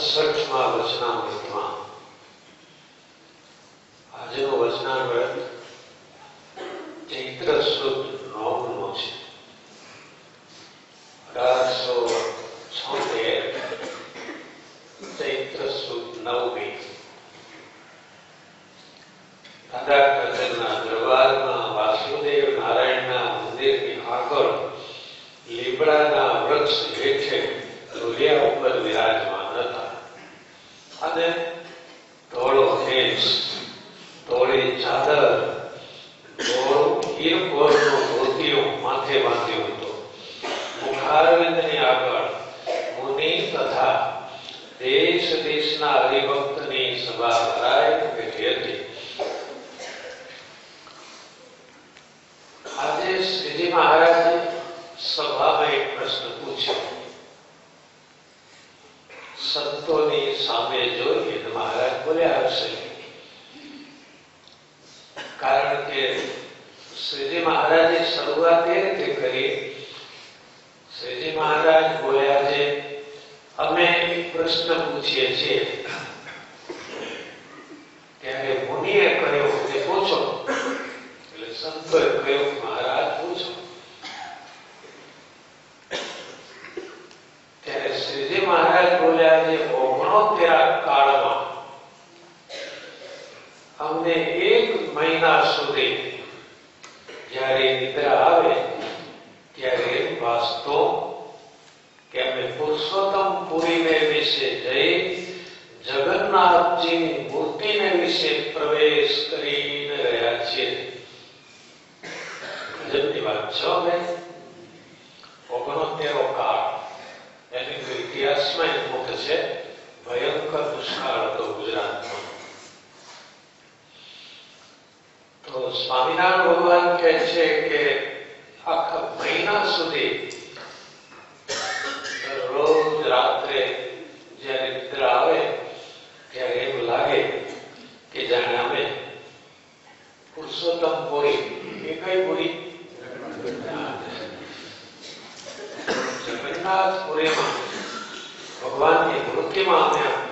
such marvelous man with man. દેશ દેશના હરિભક્તની સભા ભરાય બેઠી હતી આજે શ્રીજી મહારાજે સભામાં એક પ્રશ્ન પૂછ્યો. સંતોની સામે જોઈ મહારાજ બોલ્યા હશે. કારણ કે શ્રીજી મહારાજે શરૂઆત એ રીતે કરી. શ્રીજી મહારાજ બોલ્યા છે, અમે પ્રશ્ન પૂછીએ છીએ ત્યારે મુનિએ કહ્યું, તે પૂછો. એટલે સંતોએ કહ્યું, મહારાજ, પૂછો. ત્યારે શ્રીજી મહારાજ બોલ્યા છે અમને એક મહિના સુધી જ્યારે નિદ્રા આવે, ત્યારે વાસ્તો કે અમે પુરુષોત્તમ પુરીને વિશે જઈ જગન્નાથજીની મૂર્તિને વિશે પ્રવેશ કરીને રહ્યા છીએ. ગજબની વાત છો બેન. ઓગણોતેરો કાળ. એની તો ઇતિહાસમાં મુખ છે. ભયંકર દુષ્કાળ હતો ગુજરાતમાં. તો સ્વામિનારાયણ ભગવાન કહે છે કે આખા મહિના સુધી રોજ રાત્રે જ્યારે નિદ્રા આવે, ત્યારે એમ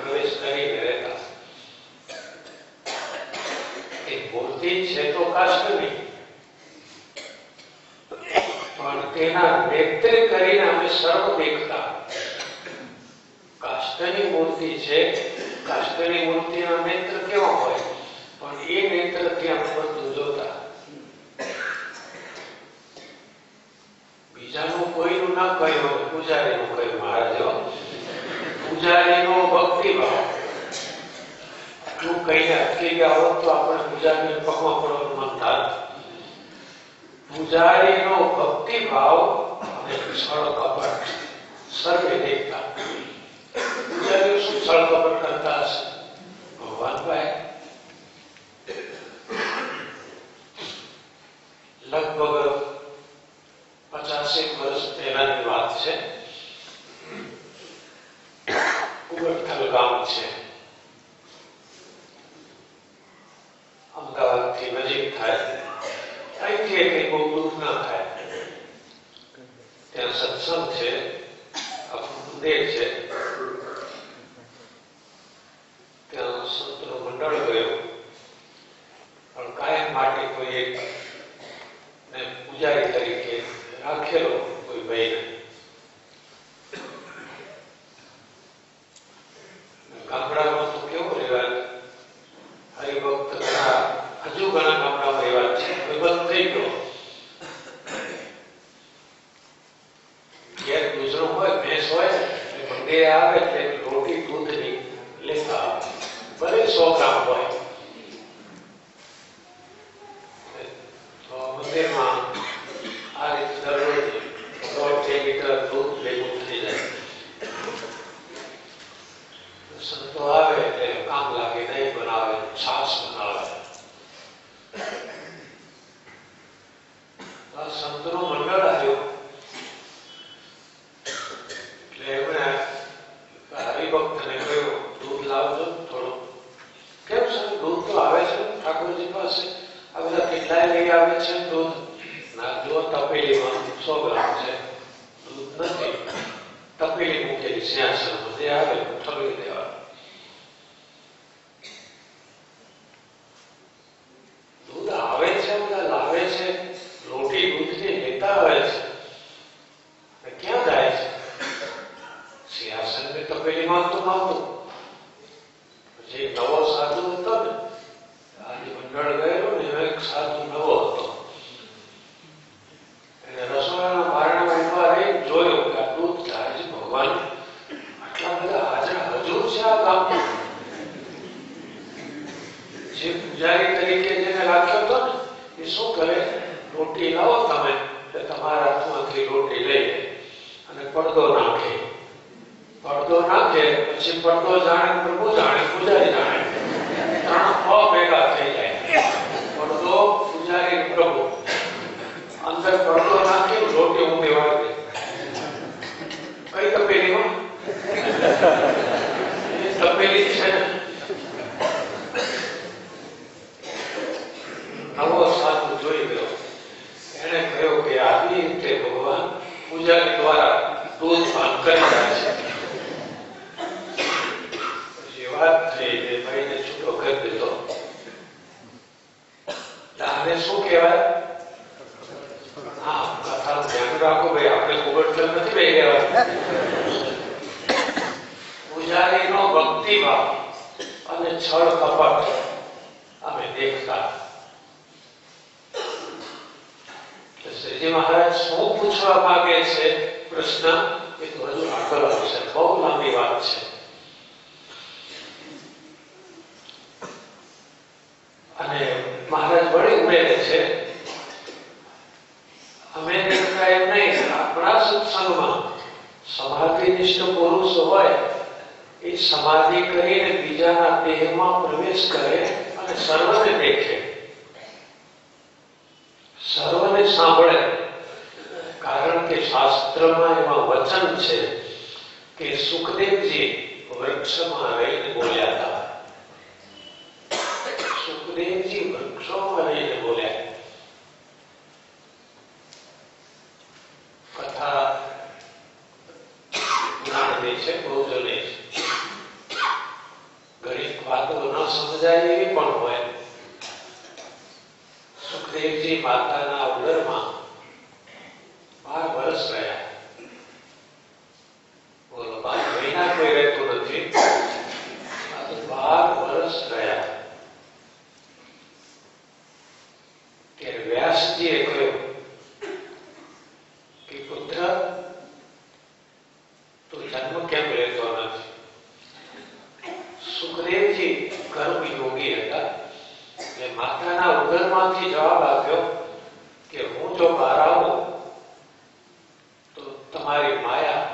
પ્રવેશ કરીને રહેતા. એ મૂર્તિ છે તો પણ તેના વ્યક્ત કરીને અમે સર્વ દેખતા. કાષ્ટની મૂર્તિ છે. કાષ્ટની મૂર્તિના નેત્ર કેવા હોય? પણ એ નેત્રથી અમે બધું જોતા બીજાનું કોઈનું ના કહ્યું, પૂજારીનું કહ્યું, મહારાજ. પૂજારીનો ભક્તિભાવ આટલું કહીને અટકી ગયા હોત તો આપણે પૂજારીને પગમાં પડવાનું મન થાય. પૂજારીનો ભક્તિભાવ અને છળ કપટ સર્વે દેખતા. પૂજારીઓ શું છળ કપટ કરતા હશે ભગવાન ભાઈ લગભગ પચાસેક વર્ષ પહેલાની વાત છે ઉગડખલ ગામ છે અમદાવાદથી નજીક થાય અહીંથી કંઈ બહુ દૂર ના થાય ત્યાં સત્સંગ છે આખું મંદિર છે ત્યાં મંડળ ગયું પણ કાયમ માટે કોઈ એક પૂજારી તરીકે રાખેલો કોઈ ભાઈને ગામડામાં તો કેવો રિવાજ હરિભક્ત ઘણા હજુ ઘણા ગામડામાં રિવાજ છે હવે બંધ થઈ ગયો ઘેર ગુજરો હોય ભેંસ હોય એટલે મંદિરે આવે એટલે રોટી દૂધની લેતા આવે ભલે સો ગ્રામ હોય તો મંદિરમાં આ રીતે દરરોજ દોઢ બે લીટર દૂધ ભેગું થઈ જાય સંતો આવે એટલે કામ લાગે દહીં બનાવે છાશ બનાવે આ સંતનું મંડળ આવ્યું એટલે એમણે હરિભક્તને કહ્યું દૂધ લાવજો થોડું કેમ છે દૂધ તો આવે છે ઠાકોરજી પાસે આ બધા કેટલાય લઈ આવે છે દૂધ ના જો તપેલીમાં સો ગ્રામ જે પૂજારી તરીકે જેને રાખ્યો હતો એ શું કરે? રોટી લાવો તમે એટલે તમારા હાથમાંથી રોટી લઈ અને પડદો નાખે. પડદો નાખે, પછી પડદો જાણે પ્રભુ જાણે, પૂજારી જાણે. ત્રણ ભેગા થઈ ગોઠલ નથી બે ગયા પૂજારીનો ભક્તિભાવ અને છળ કપટ અમે દેખતા શ્રીજી મહારાજ શું પૂછવા માંગે છે પ્રશ્ન હોય, એ સમાધિ કરીને બીજાના દેહમાં પ્રવેશ કરે અને સર્વને દેખે. સર્વને સાંભળે. કારણ કે શાસ્ત્રમાં એમાં વચન છે કે સુખદેવજી વૃક્ષમાં રહીને બોલ્યા હતા. સુખદેવજી વૃક્ષોમાં રહીને કે પુત્ર તું જન્મ કેમ લેતો નથી? સુખદેવજી કર્મ યોગી હતા. ને માતાના ઉદરમાંથી જવાબ આપ્યો કે હું જો બહાર આવું, તો તમારી માયા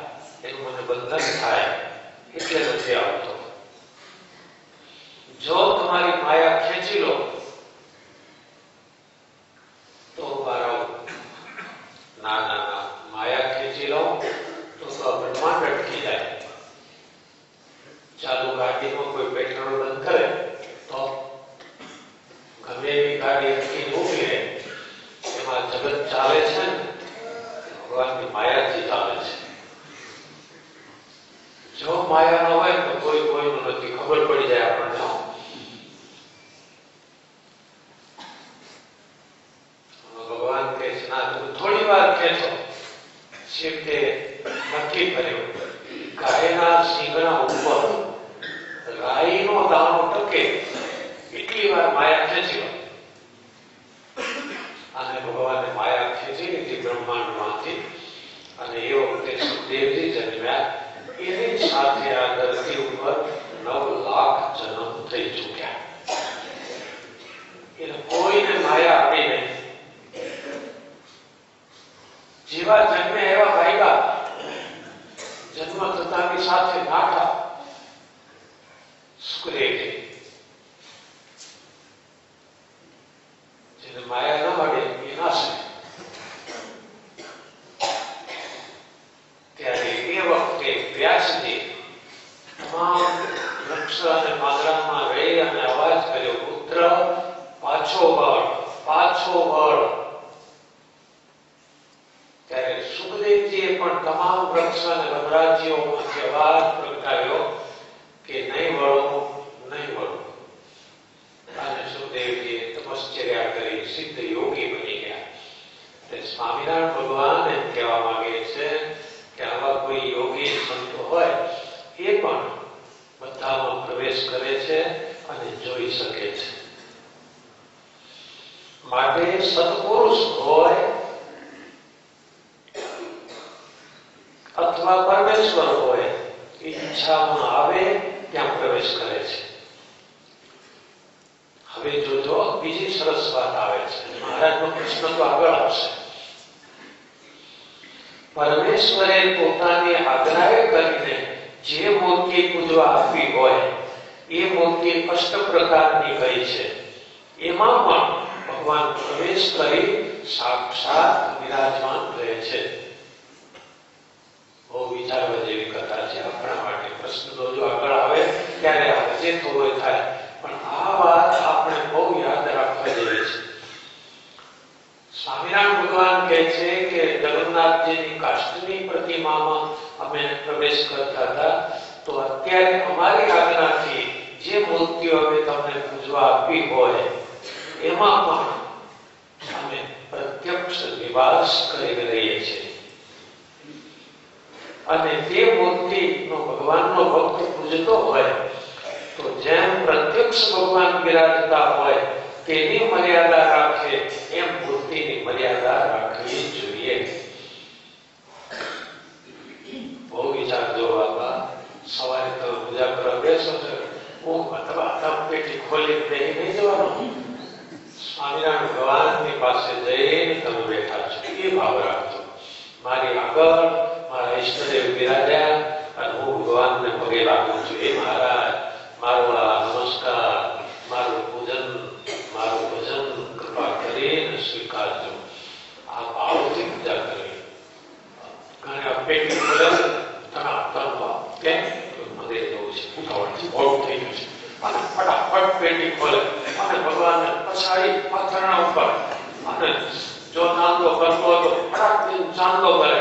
એનું મને બંધન થાય, એટલે નથી આવતું. જો માયા નો હોય તો કોઈ કોઈનું નથી. ખબર પડી જાય આપણને. માટે સત્પુરુષ હોય અથવા પરમેશ્વર હોય, ઈચ્છામાં આવે ત્યાં પ્રવેશ કરે છે. હવે જોજો બીજી સરસ વાત આવે છે. મહારાજનો પ્રશ્ન તો આગળ આવશે. પરમેશ્વરે પોતાની આજ્ઞાએ કરીને જે મૂર્તિ પૂજવા આપી હોય, એ મૂર્તિ અષ્ટ પ્રકારની કઈ છે. એમાં પણ ભગવાન સાક્ષાત વિરાજમાન રહે છે. બહુ વિચારવા જેવી કથા છે. આપણા માટે પ્રશ્ન તો જો આગળ આવે, ત્યારે આવે જે થોડો થાય. પણ આ વાત આપણે બહુ યાદ રાખવા જેવી છે. સ્વામિનારાયણ ભગવાન કહે છે કે જગન્નાથજીની કાષ્ટની પ્રતિમામાં અમે પ્રવેશ કરતા હતા. તો અત્યારે અમારી આજ્ઞાથી જે મૂર્તિઓ અમે તમને પૂજવા આપી હોય, એમાં પણ નિવાસ કરી રહીએ છીએ. અને તે મૂર્તિનો ભગવાનનો ભક્ત પૂજતો હોય, તો જેમ પ્રત્યક્ષ ભગવાન બિરાજતા હોય, તેની મર્યાદા રાખે, એમ મૂર્તિની મર્યાદા રાખવી જોઈએ. બહુ વિચાર બાબા સવારે તો પૂજા કરવા બેસો છો હું અથવા પેટી ખોલી નહીં જવાનું. સ્વામિનારાયણ ભગવાનની પાસે જઈને તમે બેઠા છો. એ ભાવ રાખજો. મારી આગળ, મારા ઈષ્ટદેવ બિરાજ્યા અને હું ભગવાનને પગે લાગુ છું. એ મારો આ નમસ્કાર, મારું પૂજન, મારું ભજન કૃપા કરીને સ્વીકારજો. આ ભાવથી પૂજા કરવી ઘણા પેટી તમે આપતા તણવા કેમ મંદિર જવું છે ઉતાવળ મોડું થઈ ગયું છે. ફટાફટ પેટી ખોલે. અને ભગવાનને પછાડી પાથરણા ઉપર. અને જો નાંદો કરતો હતો ફટાક દઈને ચાંદો કરે.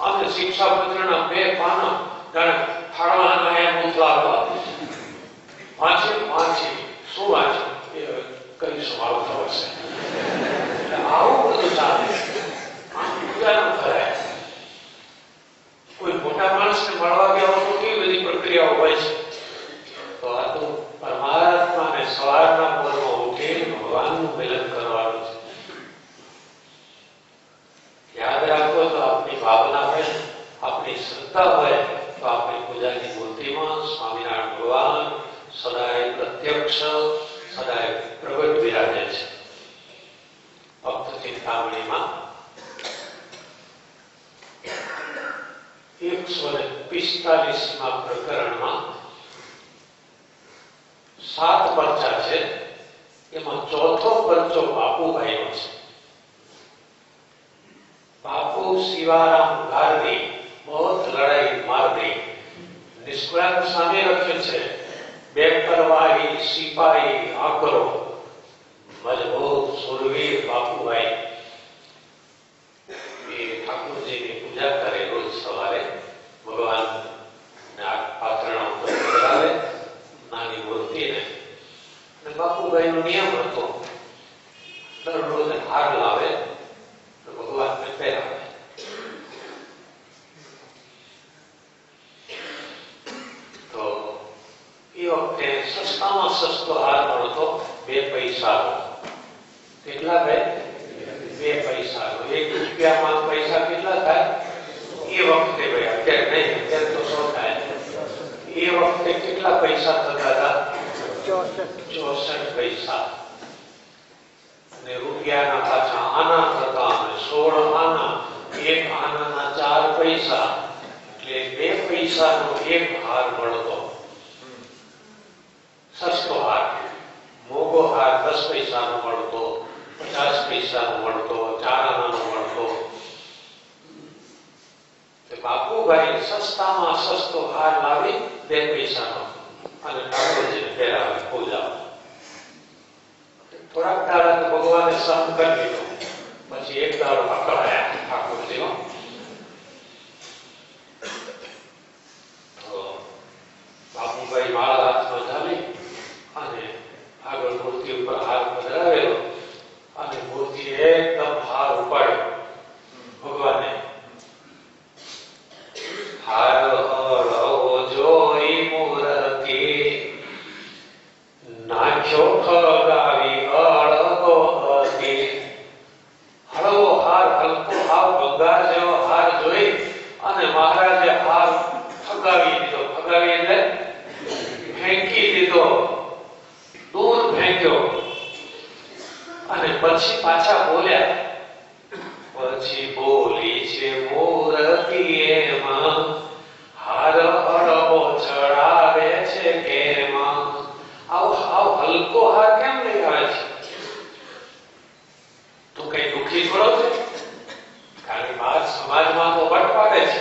અને શિક્ષાપત્રના બે પાના જાણે ફાળવાના એમ ઉતલાવવા વાંચી વાંચી. શું વાંચે? એ કઈ આવતો હશે એટલે આવું બધું ચાલે આમ પૂજા ન કરાય કોઈ મોટા માણસને મળવા ગયા હોય તો કેવી બધી પ્રક્રિયાઓ હોય છે તો આ તો પરમાત્માને સવારના પોરમાં ઉઠીને ભગવાનનું મિલન કરવાનું છે યાદ રાખો તો આપણી ભાવના હોય આપણી શ્રદ્ધા હોય તો આપણી પૂજાની મૂર્તિમાં સ્વામિનારાયણ ભગવાન સદાય પ્રત્યક્ષ સદાય પ્રગટ બિરાજે છે ભક્ત ચિંતામણીમાં એકસો ને પિસ્તાલીસમાં પ્રકરણમાં સાત પરચા છે એમાં ચોથો પરચો બાપુભાઈનો છે બાપુ શિવારામ ગારદી બહુત લડાઈ માર દી નિષ્કળાંક સામે લખ્યું છે બે કરવાહી સિપાહી આકરો મજબૂત સુરવીર બાપુભાઈ. એ ઠાકોરજીની પૂજા કરે રોજ સવારે. ભગવાન પાત્રણા ઉપર ચડાવે, નાની મૂર્તિને. અને બાપુભાઈનો નિયમ હતો. દરરોજ હાર લાવે, તો ભગવાનને પહેરાવે તો એ વખતે સસ્તામાં સસ્તો હાર મળતો બે પૈસાનો કેટલા બે બે પૈસાનો એક રૂપિયામાં પૈસા કેટલા થાય એ વખતે ભાઈ અત્યારે નહીં અત્યારે તો સો થાય એ વખતે કેટલા પૈસા થતા હતા ચોસઠ પૈસા અને રૂપિયાના પાછા આના થતા અને સોળ આના એક આનાના ચાર પૈસા એટલે બે પૈસાનો એક હાર મળતો સસ્તો હાર મોગો હાર દસ પૈસાનો મળતો પચાસ પૈસાનો મળતો ચાર આનાનો મળતો બાપુભાઈ સસ્તામાં સસ્તો હાર લાવી બે પૈસાનો અને ઠાકોરજીને પહેરાવે પૂજા થોડાક દાડા ભગવાને સહન કરી દીધો. પછી એક દાડો પકડાયા ઠાકોરજીનો. બાપુભાઈ માળા હાથમાં ચાલી અને આગળ મૂર્તિ ઉપર હાર પધરાવેલો અને મૂર્તિ એકદમ હાર ઉપાડ્યો ભગવાને હાર હળવો જોઈ મૂર્તિ પછી પાછા બોલ્યા પછી બોલી છે મૂર્તિ એમાં હાર હરવો ચડાવે છે કેમાં આવ આવ હલકો હાર કેમ લઈ આવે છે તું કઈ દુખી થોડો છે કારણ કે બાર સમાજમાં તો વટ પાડે છે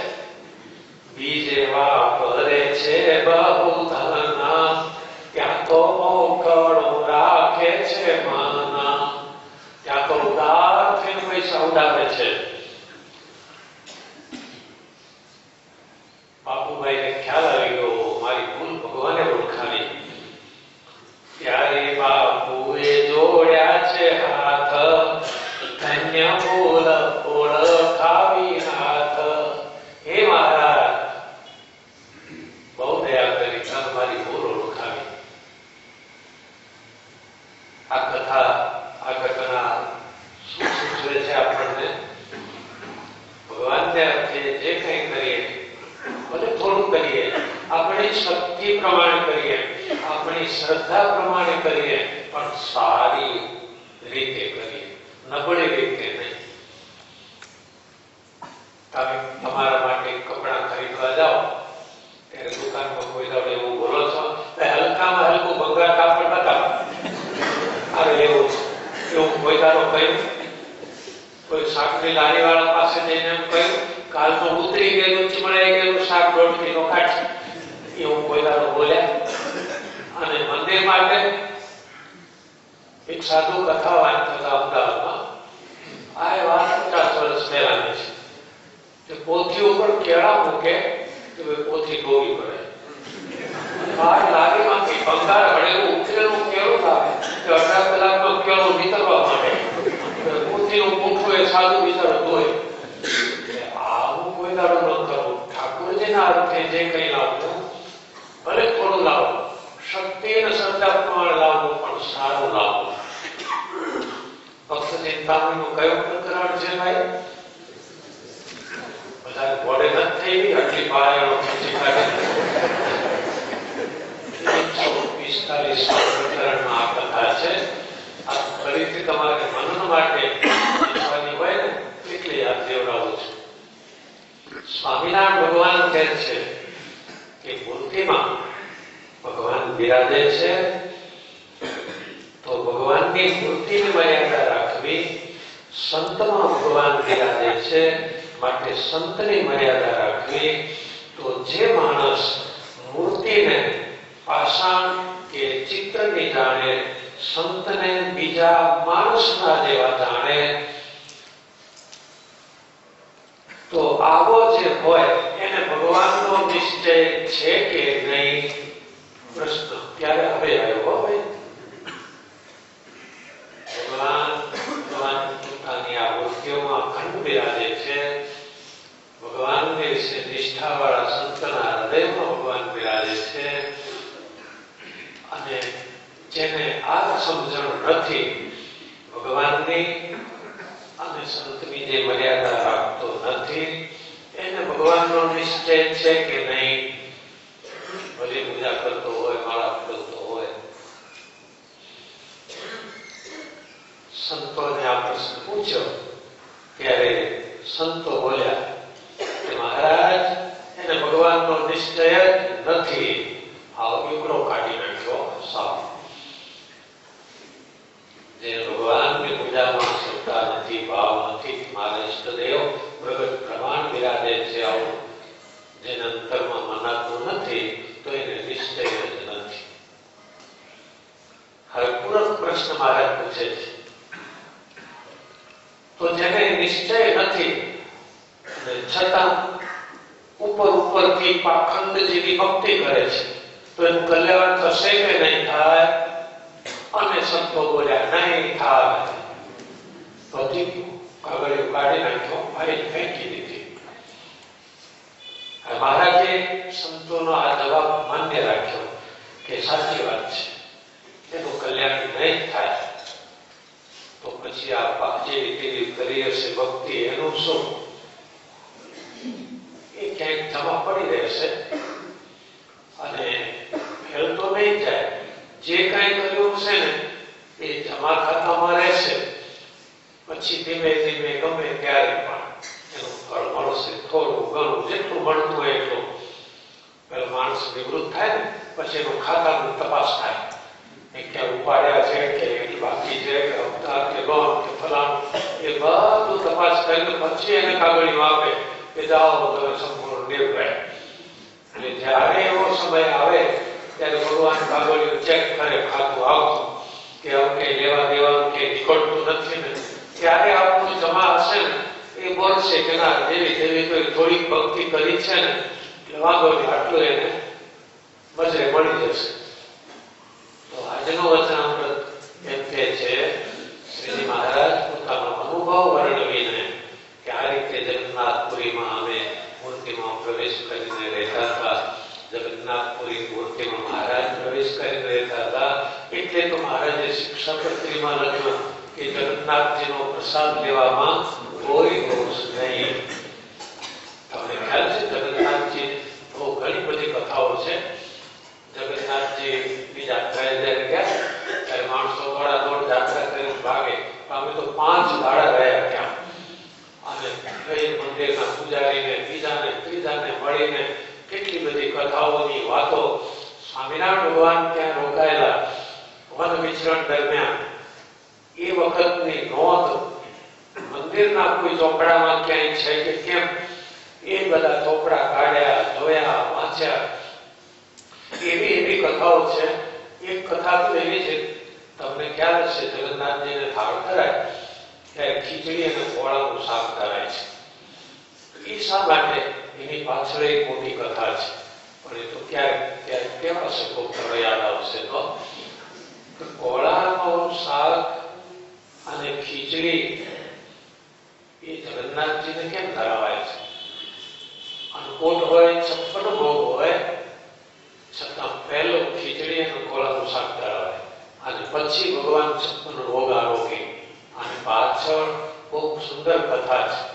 બીજે વાપરે છે બહુ ધના ત્યાં તો મોકળો રાખે છે માના. ત્યાં તો ઉદાર થઈને પૈસા ઉડાવે છે બાપુભાઈને ખ્યાલ આવી ગયો મારી ભૂલ ભગવાને ઓળખાવી ત્યારે બાપુએ જોડ્યા છે હાથ ધન્ય બોલ ઓળખાવી હાથ હે મહારાજ બહુ દયા કરી તમે મારી ભૂલ ઓળખાવી આ કથા આ ઘટના શું સૂચવે છે આપણને ભગવાનને અર્થે જે કંઈ કરીએ ભલે થોડું કરીએ શક્તિ પ્રમાણે કરીએ, આપણી શ્રદ્ધા પ્રમાણે કરીએ, પણ સારી રીતે કરીએ. નબળી રીતે નહીં. તમે તમારા માટે કપડાં ખરીદવા જાઓ, ત્યારે દુકાનમાં કોઈ દાડે એવું બોલો છો, "એ હલકામાં હલકું ભગવા કાપડ બતાવો. અરે એવું એવું કોઈ દાડો કહ્યું? કોઈ શાકની લારીવાળા પાસે જઈને એમ કહ્યું કાલમાં ઉતરી ગયેલું ચીમળાઈ ગયેલું શાક દોઢ કિલો કાઢ. એવું કોઈ બોલ્યા અને મંદિર માટે એક સાધુ કથા વાંચતા અમદાવાદમાં. આ વાત પચાસ વર્ષ પહેલાની છે. કે પોથી ઉપર કેળા મૂકે તો પોથી ડોવી પડે. બહાર લારીમાંથી ભંગાર હળેલું ઉતરેલું કેળું થાય કે અઢાર કલાકમાં કેળું નીકળવા માટે પોથીનું મૂઠું એ સાધુ બિચારો ધોય એટલે આવું કોઈ દાડો ન કરવું ઠાકોરજીના અર્થે જે કંઈ લાવવું ભલે થોડું લાવો શક્તિ અને શ્રદ્ધા પ્રમાણે લાવવું પણ સારું લાવવું ભક્ત ચિંતામણીનું કયું પ્રકરણ છે ભાઈ બધા ઘોડે નથી થઈ ગઈ આટલી પાયાનો ખેંચી કાઢી એકસો પિસ્તાલીસમાં પ્રકરણમાં આ કથા છે આ ફરીથી તમારે મનન માટે વાંચવાની હોય ને એટલે યાદ દેવડાવું છું સ્વામિનારાયણ ભગવાન કહે છે કે મૂર્તિમાં ભગવાન બિરાજે છે તો મૂર્તિની મર્યાદા રાખવી સંતમાં ભગવાન બિરાજે છે, માટે સંતની મર્યાદા રાખવી તો જે માણસ મૂર્તિને પાષાણ કે ચિત્રની જાણે સંતને બીજા માણસના જેવા જાણે, તો આવો જે હોય એને ભગવાનનો નિશ્ચય છે કે નહીં? પ્રશ્ન. ત્યારે હવે આવ્યો ભાઈ? ભગવાન ભગવાન પોતાની આ મૂર્તિઓમાં અખંડ બિરાજે છે ભગવાનને વિશે નિષ્ઠાવાળા સંતના હૃદયમાં ભગવાન બિરાજે છે અને જેને આ સમજણ નથી ભગવાનની અને સંતની જે મર્યાદા રાખતો નથી એને ભગવાનનો નિશ્ચય છે કે નહીં ભલે પૂજા કરતો હોય માળા કરતો હોય સંતોને આ પ્રશ્ન પૂછ્યો ત્યારે સંતો બોલ્યા કે મહારાજ, એને ભગવાનનો નિશ્ચય જ નથી. આ વિગ્રહ કાઢી નાખ્યો સાવ. જેને ભગવાનની પૂજામાં શ્રદ્ધા નથી, ભાવ નથી, મારા ઇષ્ટદેવ પ્રગટ પ્રમાણ બિરાજે છે આવું. જેને અંતરમાં મનાતું નથી, તો એને નિશ્ચય જ નથી. હવે પૂરક પ્રશ્ન મહારાજ પૂછે છે. તો જેને નિશ્ચય નથી છતાં ઉપર ઉપરથી પાખંડ જેવી ભક્તિ કરે છે, તો એનું કલ્યાણ થશે કે નહીં થાય? અને સંતો બોલ્યા, નહીં થાય. પછી કાગળિયો કાઢી નાખ્યો, ભાઈ ફેંકી દીધી. મહારાજે સંતોનો આ જવાબ માન્ય રાખ્યો કે સાચી વાત છે, એનું કલ્યાણ નહીં થાય. તો પછી આ પા- કેવી રીતે કરી હશે ભક્તિ એનું શું? એ ક્યાંક થવા પડી રહેશે. અને ફેલ તો નહીં જાય જે કાંઈ કર્યું છે ને, એ જમા ખાતામાં રહેશે. પછી ધીમે ધીમે ગમે ત્યારે પણ એનું ફળ મળશે. થોડું ઘણું જેટલું મળતું હોય એટલું. પેલો માણસ નિવૃત્ત થાય ને, પછી એનું ખાતાની તપાસ થાય. એ ક્યાં ઉપાડ્યા છે કે એટલી બાકી છે, કે હપ્તા કે લોન કે ફલાણું, એ બધું તપાસ કરીને પછી એને કાગળિયું આપે, કે જાઓ, તમે સંપૂર્ણ નિર્ભય. અને જ્યારે એવો સમય આવે, ત્યારે ભગવાન કાગળિયું ચેક કરે ખાતું આવતું કે હવે કંઈ લેવા દેવાનું કે નીકળતું નથી ને? ત્યારે આપણું જમા હશે ને, એ બોલશે કે ના, દેવી દેવી તો થોડીક ભક્તિ કરી છે ને, એટલે વાંધો નહીં આટલું એને બજરે મળી જશે. આજનો વચનામૃત એમ કે મહારાજ, પોતાનો અનુભવ વર્ણવીને કે આ રીતે પ્રસાદ લેવામાં કોઈ દોષ નહીં. તમને ખ્યાલ છે, જગન્નાથજી બહુ ઘણી બધી કથાઓ છે. યાત્રાએ જ્યારે ગયા ત્યારે માણસો કોઈ ચોપડામાં ક્યાંય છે કે કેમ? એ બધા ચોપડા કાઢ્યા, ધોયા, વાંચ્યા. એવી એવી કથાઓ છે એક કથા તો એવી છે, તમને ખ્યાલ હશે, જગન્નાથજીને થાળ કરાય ત્યારે ખીચડી અને કોળાનું શાક કરાય છે. એ શા માટે? એની પાછળ એક મોટી કથા છે. પણ એ તો ક્યારેક ક્યારેક કહેવાશે કોક તમને યાદ આવશે તો કે શાક અને ખીચડી એ જગન્નાથજીને કેમ ધરાવાય છે? અન્નકોટ હોય, છપ્પન ભોગ હોય છતાં પહેલું ખીચડી અને કોલાનું શાક ધરાવે અને પછી ભગવાન સત્યનો રોગ આરોગ્ય અને પાછળ બહુ સુંદર કથા છે.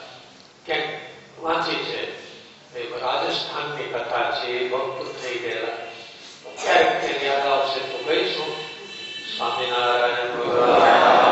કે વાંચી છે. એ રાજસ્થાનની કથા છે, એ ભક્ત થઈ ગયેલા. ક્યારેક તેને યાદ આવશે તો કહીશું. સ્વામિનારાયણ